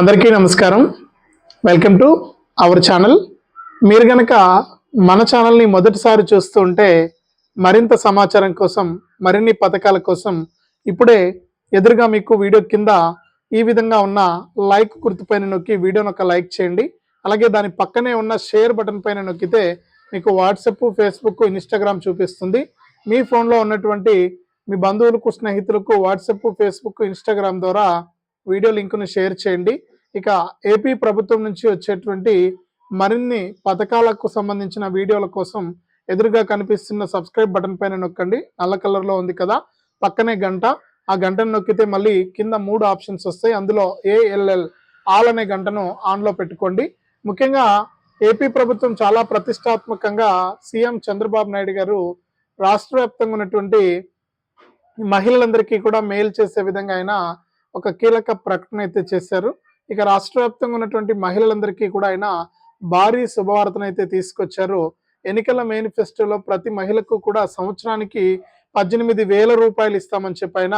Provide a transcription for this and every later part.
అందరికీ నమస్కారం. Welcome to our channel మీరు గనక మన ఛానల్ని మొదటిసారి చూస్తూ ఉంటే మరింత సమాచారం కోసం మరిన్ని పథకాల కోసం ఇప్పుడే ఎదురుగా మీకు వీడియో కింద ఈ విధంగా ఉన్న లైక్ గుర్తుపైన నొక్కి వీడియోని ఒక లైక్ చేయండి. అలాగే దాని పక్కనే ఉన్న షేర్ బటన్ పైన నొక్కితే మీకు వాట్సప్ ఫేస్బుక్ ఇన్స్టాగ్రామ్ చూపిస్తుంది. మీ ఫోన్లో ఉన్నటువంటి మీ బంధువులకు స్నేహితులకు వాట్సప్ ఫేస్బుక్ ఇన్స్టాగ్రామ్ ద్వారా వీడియో లింకును షేర్ చేయండి. ఇక ఏపీ ప్రభుత్వం నుంచి వచ్చేటువంటి మరిన్ని పథకాలకు సంబంధించిన వీడియోల కోసం ఎదురుగా కనిపిస్తున్న సబ్స్క్రైబ్ బటన్ పైన నొక్కండి. నల్ల కలర్లో ఉంది కదా పక్కనే గంట. ఆ గంటను నొక్కితే మళ్ళీ కింద మూడు ఆప్షన్స్ వస్తాయి. అందులో ఏఎల్ఎల్ ఆల్ అనే గంటను ఆన్లో పెట్టుకోండి. ముఖ్యంగా ఏపీ ప్రభుత్వం చాలా ప్రతిష్టాత్మకంగా సీఎం చంద్రబాబు నాయుడు గారు రాష్ట్ర వ్యాప్తంగా ఉన్నటువంటి మహిళలందరికీ కూడా మేలు చేసే విధంగా ఆయన ఒక కీలక ప్రకటన అయితే చేశారు. ఇక రాష్ట్ర వ్యాప్తంగా ఉన్నటువంటి మహిళలందరికీ కూడా ఆయన భారీ శుభవార్తను అయితే తీసుకొచ్చారు. ఎన్నికల మేనిఫెస్టోలో ప్రతి మహిళకు కూడా సంవత్సరానికి పద్దెనిమిది వేల రూపాయలు ఇస్తామని చెప్పి ఆయన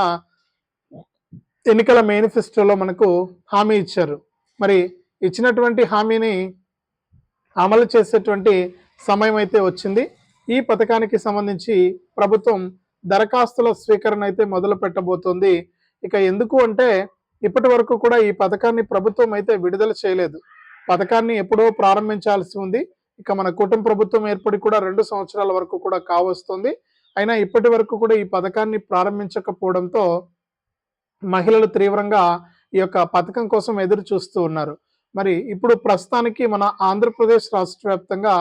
ఎన్నికల మేనిఫెస్టోలో మనకు హామీ ఇచ్చారు. మరి ఇచ్చినటువంటి హామీని అమలు చేసేటువంటి సమయం అయితే వచ్చింది. ఈ పథకానికి సంబంధించి ప్రభుత్వం దరఖాస్తుల స్వీకరణ అయితే మొదలు పెట్టబోతోంది ఇక ఎందుకు అంటే ఇప్పటి వరకు కూడా ఈ పథకాన్ని ప్రభుత్వం అయితే విడుదల చేయలేదు. పథకాన్ని ఎప్పుడో ప్రారంభించాల్సి ఉంది. ఇక మన కుటుంబ ప్రభుత్వం ఏర్పడి కూడా రెండు సంవత్సరాల వరకు కూడా కావస్తుంది. అయినా ఇప్పటి వరకు కూడా ఈ పథకాన్ని ప్రారంభించకపోవడంతో మహిళలు తీవ్రంగా ఈ యొక్క పథకం కోసం ఎదురు చూస్తూ ఉన్నారు. మరి ఇప్పుడు ప్రస్తుతానికి మన ఆంధ్రప్రదేశ్ రాష్ట్ర వ్యాప్తంగా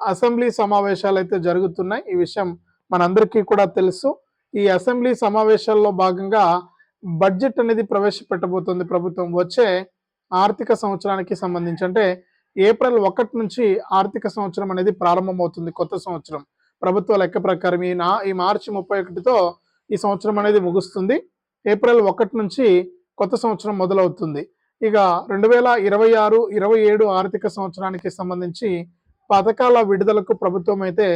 అసెంబ్లీ సమావేశాలు అయితే జరుగుతున్నాయి. ఈ విషయం మనందరికీ కూడా తెలుసు. ఈ అసెంబ్లీ సమావేశాల్లో భాగంగా బడ్జెట్ అనేది ప్రవేశపెట్టబోతుంది ప్రభుత్వం వచ్చే ఆర్థిక సంవత్సరానికి సంబంధించి. అంటే ఏప్రిల్ ఒకటి నుంచి ఆర్థిక సంవత్సరం అనేది ప్రారంభమవుతుంది కొత్త సంవత్సరం. ప్రభుత్వ లెక్క ప్రకారం ఈ నా ఈ మార్చి ముప్పై ఒకటితో ఈ సంవత్సరం అనేది ముగుస్తుంది. ఏప్రిల్ ఒకటి నుంచి కొత్త సంవత్సరం మొదలవుతుంది. ఇక రెండు వేల ఇరవై ఆరు ఇరవై ఏడు ఆర్థిక సంవత్సరానికి సంబంధించి పథకాల విడుదలకు ప్రభుత్వం అయితే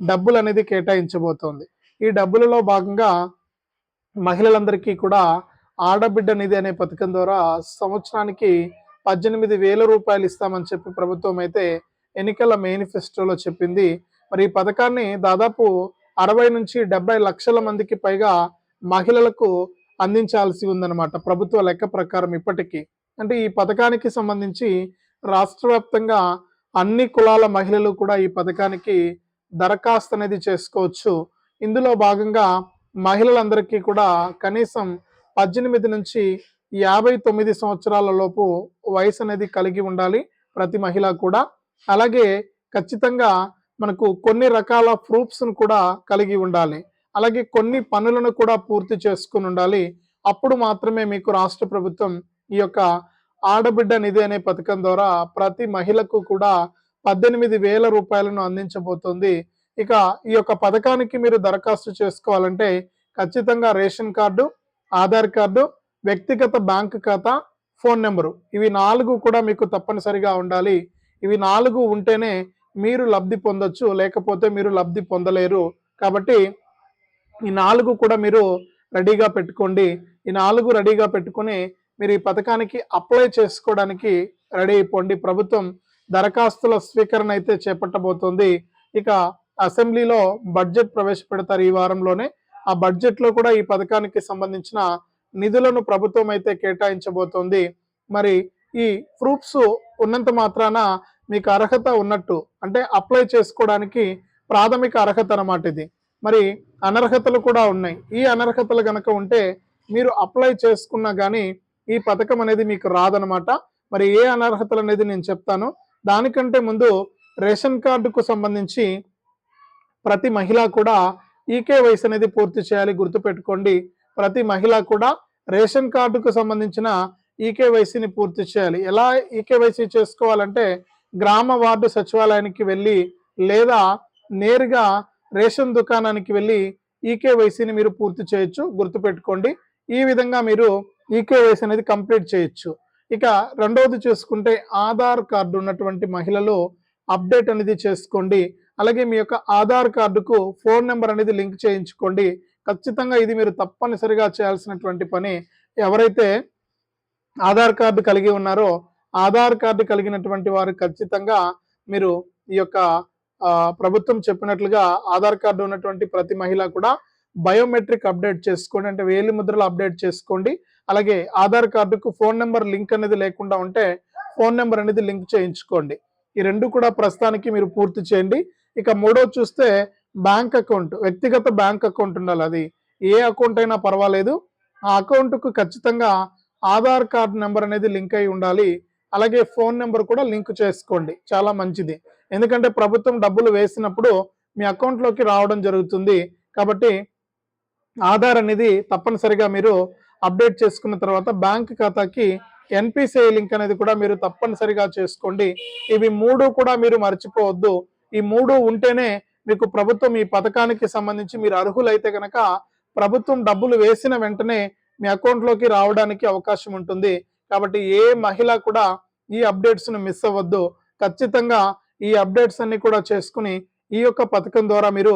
డబ్బులు అనేది కేటాయించబోతోంది. ఈ డబ్బులలో భాగంగా మహిళలందరికీ కూడా ఆడబిడ్డ నిధి అనే పథకం ద్వారా సంవత్సరానికి పద్దెనిమిది వేల రూపాయలు ఇస్తామని చెప్పి ప్రభుత్వం అయితే ఎన్నికల మేనిఫెస్టోలో చెప్పింది. మరి ఈ పథకాన్ని దాదాపు అరవై నుంచి డెబ్బై లక్షల మందికి పైగా మహిళలకు అందించాల్సి ఉందన్నమాట ప్రభుత్వ లెక్క ప్రకారం ఇప్పటికీ. అంటే ఈ పథకానికి సంబంధించి రాష్ట్ర వ్యాప్తంగా అన్ని కులాల మహిళలు కూడా ఈ పథకానికి దరఖాస్తు అనేది చేసుకోవచ్చు. ఇందులో భాగంగా మహిళలందరికీ కూడా కనీసం పద్దెనిమిది నుంచి యాభై తొమ్మిది సంవత్సరాల లోపు వయసు అనేది కలిగి ఉండాలి ప్రతి మహిళ కూడా. అలాగే ఖచ్చితంగా మనకు కొన్ని రకాల ప్రూఫ్స్ను కూడా కలిగి ఉండాలి. అలాగే కొన్ని పనులను కూడా పూర్తి చేసుకుని ఉండాలి. అప్పుడు మాత్రమే మీకు రాష్ట్ర ప్రభుత్వం ఈ యొక్క ఆడబిడ్డ నిధి అనే పథకం ద్వారా ప్రతి మహిళకు కూడా పద్దెనిమిది వేల రూపాయలను అందించబోతోంది. ఇక ఈ యొక్క పథకానికి మీరు దరఖాస్తు చేసుకోవాలంటే ఖచ్చితంగా రేషన్ కార్డు ఆధార్ కార్డు వ్యక్తిగత బ్యాంకు ఖాతా ఫోన్ నెంబరు. ఇవి నాలుగు కూడా మీకు తప్పనిసరిగా ఉండాలి. ఇవి నాలుగు ఉంటేనే మీరు లబ్ధి పొందొచ్చు లేకపోతే మీరు లబ్ధి పొందలేరు. కాబట్టి ఈ నాలుగు కూడా మీరు రెడీగా పెట్టుకోండి. ఈ నాలుగు రెడీగా పెట్టుకుని మీరు ఈ పథకానికి అప్లై చేసుకోవడానికి రెడీ అయిపోండి. ప్రభుత్వం దరఖాస్తుల స్వీకరణ అయితే చేపట్టబోతోంది. ఇక అసెంబ్లీలో బడ్జెట్ ప్రవేశపెడతారు ఈ వారంలోనే. ఆ బడ్జెట్లో కూడా ఈ పథకానికి సంబంధించిన నిధులను ప్రభుత్వం అయితే కేటాయించబోతోంది. మరి ఈ ప్రూఫ్స్ ఉన్నంత మాత్రాన మీకు అర్హత ఉన్నట్టు అంటే అప్లై చేసుకోవడానికి ప్రాథమిక అర్హత అన్నమాట ఇది. మరి అనర్హతలు కూడా ఉన్నాయి. ఈ అనర్హతలు గనక ఉంటే మీరు అప్లై చేసుకున్నా కానీ ఈ పథకం అనేది మీకు రాదనమాట మరి ఏ అనర్హతలు అనేది నేను చెప్తాను. దానికంటే ముందు రేషన్ కార్డుకు సంబంధించి ప్రతి మహిళ కూడా ఈకేవైసీ అనేది పూర్తి చేయాలి గుర్తుపెట్టుకోండి. ప్రతి మహిళ కూడా రేషన్ కార్డుకు సంబంధించిన ఈకేవైసీని పూర్తి చేయాలి. ఎలా ఈకేవైసీ చేసుకోవాలంటే గ్రామ వార్డు సచివాలయానికి వెళ్ళి లేదా నేరుగా రేషన్ దుకాణానికి వెళ్ళి ఈకేవైసీని మీరు పూర్తి చేయొచ్చు గుర్తుపెట్టుకోండి. ఈ విధంగా మీరు ఈకేవైసీ అనేది కంప్లీట్ చేయొచ్చు. ఇక రెండవది చూసుకుంటే ఆధార్ కార్డు ఉన్నటువంటి మహిళలు అప్డేట్ అనేది చేసుకోండి. అలాగే మీ యొక్క ఆధార్ కార్డుకు ఫోన్ నెంబర్ అనేది లింక్ చేయించుకోండి. ఖచ్చితంగా ఇది మీరు తప్పనిసరిగా చేయాల్సినటువంటి పని. ఎవరైతే ఆధార్ కార్డు కలిగి ఉన్నారో ఆధార్ కార్డు కలిగినటువంటి వారు ఖచ్చితంగా మీరు ఈ యొక్క ప్రభుత్వం చెప్పినట్లుగా ఆధార్ కార్డు ఉన్నటువంటి ప్రతి మహిళ కూడా బయోమెట్రిక్ అప్డేట్ చేసుకోండి. అంటే వేలి ముద్రలు అప్డేట్ చేసుకోండి. అలాగే ఆధార్ కార్డుకు ఫోన్ నెంబర్ లింక్ అనేది లేకుండా ఉంటే ఫోన్ నెంబర్ అనేది లింక్ చేయించుకోండి. ఈ రెండు కూడా ప్రస్తుతానికి మీరు పూర్తి చేయండి. ఇక మూడో చూస్తే బ్యాంక్ అకౌంట్ వ్యక్తిగత బ్యాంక్ అకౌంట్ ఉండాలి అది. ఏ అకౌంట్ అయినా పర్వాలేదు. ఆ అకౌంట్కు ఖచ్చితంగా ఆధార్ కార్డ్ నెంబర్ అనేది లింక్ అయి ఉండాలి. అలాగే ఫోన్ నెంబర్ కూడా లింక్ చేసుకోండి. చాలా మంచిది. ఎందుకంటే ప్రభుత్వం డబ్బులు వేసినప్పుడు మీ అకౌంట్లోకి రావడం జరుగుతుంది. కాబట్టి ఆధార్ అనేది తప్పనిసరిగా మీరు అప్డేట్ చేసుకున్న తర్వాత బ్యాంక్ ఖాతాకి ఎన్పిసిఐ లింక్ అనేది కూడా మీరు తప్పనిసరిగా చేసుకోండి. ఇవి మూడు కూడా మీరు మర్చిపోవద్దు. ఈ మూడు ఉంటేనే మీకు ప్రభుత్వం ఈ పథకానికి సంబంధించి మీరు అర్హులైతే కనుక ప్రభుత్వం డబ్బులు వేసిన వెంటనే మీ అకౌంట్లోకి రావడానికి అవకాశం ఉంటుంది. కాబట్టి ఏ మహిళ కూడా ఈ అప్డేట్స్ను మిస్ అవ్వద్దు. ఖచ్చితంగా ఈ అప్డేట్స్ అన్ని కూడా చేసుకుని ఈ యొక్క పథకం ద్వారా మీరు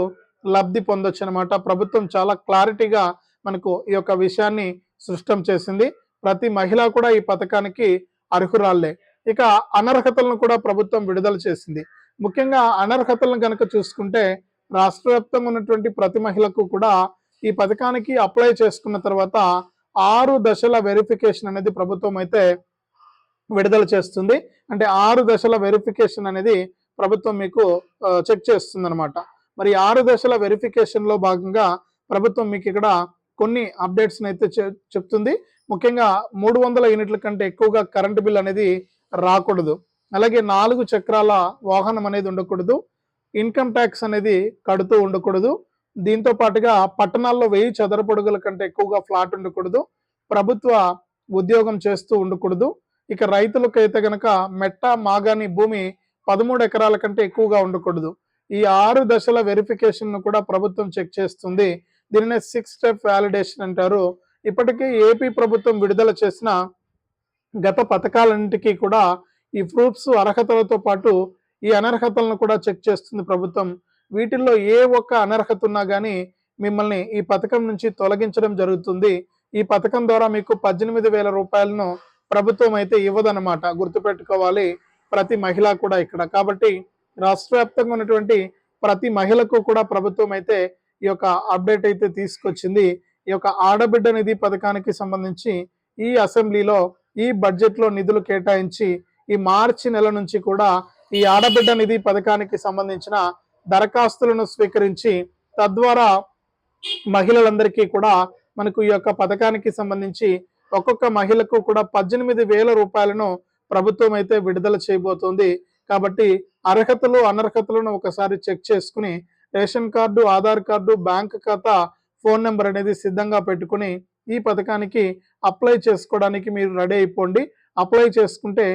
లబ్ధి పొందొచ్చు అనమాట ప్రభుత్వం చాలా క్లారిటీగా మనకు ఈ యొక్క విషయాన్ని సృష్టం చేసింది. ప్రతి మహిళ కూడా ఈ పథకానికి అర్హురాళ్ళే. ఇక అనర్హతలను కూడా ప్రభుత్వం విడుదల చేసింది. ముఖ్యంగా అనర్హతలను కనుక చూసుకుంటే రాష్ట్ర వ్యాప్తంగా ఉన్నటువంటి ప్రతి మహిళకు కూడా ఈ పథకానికి అప్లై చేసుకున్న తర్వాత ఆరు దశల వెరిఫికేషన్ అనేది ప్రభుత్వం అయితే విడుదల చేస్తుంది. అంటే ఆరు దశల వెరిఫికేషన్ అనేది ప్రభుత్వం మీకు చెక్ చేస్తుంది అనమాట మరి ఆరు దశల వెరిఫికేషన్లో భాగంగా ప్రభుత్వం మీకు ఇక్కడ కొన్ని అప్డేట్స్ని అయితే చెప్తుంది. ముఖ్యంగా మూడు వందల యూనిట్ల కంటే ఎక్కువగా కరెంటు బిల్ అనేది రాకూడదు. అలాగే నాలుగు చక్రాల వాహనం అనేది ఉండకూడదు. ఇన్కమ్ ట్యాక్స్ అనేది కడుతూ ఉండకూడదు. దీంతో పాటుగా పట్టణాల్లో వెయ్యి చదరపడుగుల కంటే ఎక్కువగా ఫ్లాట్ ఉండకూడదు. ప్రభుత్వ ఉద్యోగం చేస్తూ ఉండకూడదు. ఇక రైతులకైతే గనక మెట్ట మాగాని భూమి పదమూడు ఎకరాల కంటే ఎక్కువగా ఉండకూడదు. ఈ ఆరు దశల వెరిఫికేషన్ను కూడా ప్రభుత్వం చెక్ చేస్తుంది. దీనినే సిక్స్ స్టెప్ వ్యాలిడేషన్ అంటారు. ఇప్పటికే ఏపీ ప్రభుత్వం విడుదల చేసిన గత పథకాలన్నింటికీ కూడా ఈ ప్రూఫ్స్ అర్హతలతో పాటు ఈ అనర్హతలను కూడా చెక్ చేస్తుంది ప్రభుత్వం. వీటిల్లో ఏ ఒక్క అనర్హత ఉన్నా కానీ మిమ్మల్ని ఈ పథకం నుంచి తొలగించడం జరుగుతుంది. ఈ పథకం ద్వారా మీకు పద్దెనిమిది వేల రూపాయలను ప్రభుత్వం అయితే ఇవ్వదన్నమాట. గుర్తుపెట్టుకోవాలి. ప్రతి మహిళ కూడా ఇక్కడ. కాబట్టి రాష్ట్ర వ్యాప్తంగా ఉన్నటువంటి ప్రతి మహిళకు కూడా ప్రభుత్వం అయితే ఈ యొక్క అప్డేట్ అయితే తీసుకొచ్చింది. ఈ యొక్క ఆడబిడ్డ నిధి పథకానికి సంబంధించి ఈ అసెంబ్లీలో ఈ బడ్జెట్లో నిధులు కేటాయించి ఈ మార్చి నెల నుంచి కూడా ఈ ఆడబిడ్డ నిధి పథకానికి సంబంధించిన దరఖాస్తులను స్వీకరించి తద్వారా మహిళలందరికీ కూడా మనకు ఈ యొక్క పథకానికి సంబంధించి ఒక్కొక్క మహిళకు కూడా పద్దెనిమిది వేల రూపాయలను ప్రభుత్వం అయితే విడుదల చేయబోతోంది. కాబట్టి అర్హతలు అనర్హతలను ఒకసారి చెక్ చేసుకుని ration card Aadhaar card bank ఖాతా ఫోన్ నెంబర్ అనేది సిద్ధంగా పెట్టుకుని ఈ పథకానికి అప్లై చేసుకోవడానికి మీరు రెడీ అయిపోండి. అప్లై చేసుకుంటే